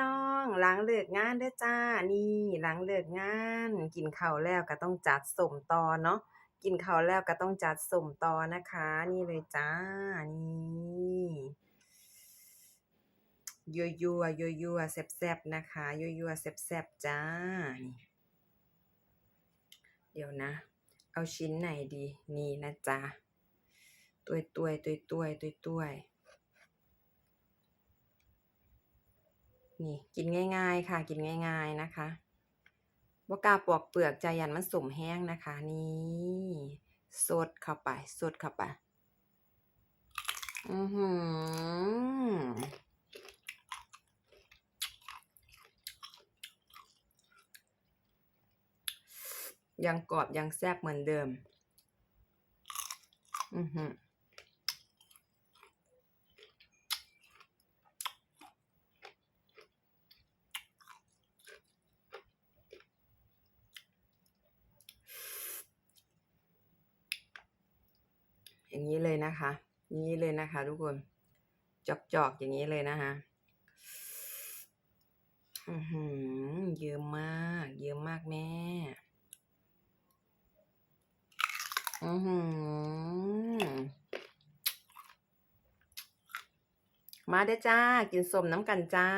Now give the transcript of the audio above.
น้องหลังเลิกงานเด้อจ้า นี่หลังเลิกงาน กินข้าวแล้วก็ต้องจัดสมต่อเนาะกินข้าวแล้วก็ต้องจัดสมต่อนะคะ นี่เลยจ้านี่ยั่วๆยั่วแซ่บๆนะคะยั่วๆแซ่บๆจ้านี่เดี๋ยวนะ เอาชิ้นไหนดีนี่นะจ๊ะตุ้ยๆตุ้ยๆตุ้ยๆ นี่กินง่าย ๆ ค่ะ กินง่าย ๆนะคะบ่กาปอกเปลือกใจยันมันส้มแห้งนะคะ นี่สดเข้าไปสดเข้าไป อือฮือยังกรอบยังแซ่บเหมือนเดิม อือฮือ อย่างงี้เลยนะคะอย่างงี้เลยนะคะ ทุกคนจอกๆอย่างงี้เลยนะคะอือฮือเยิ้มาก เยิ้มากแม่อือฮือมาเด้จ้า กินสมน้ำกันจ้า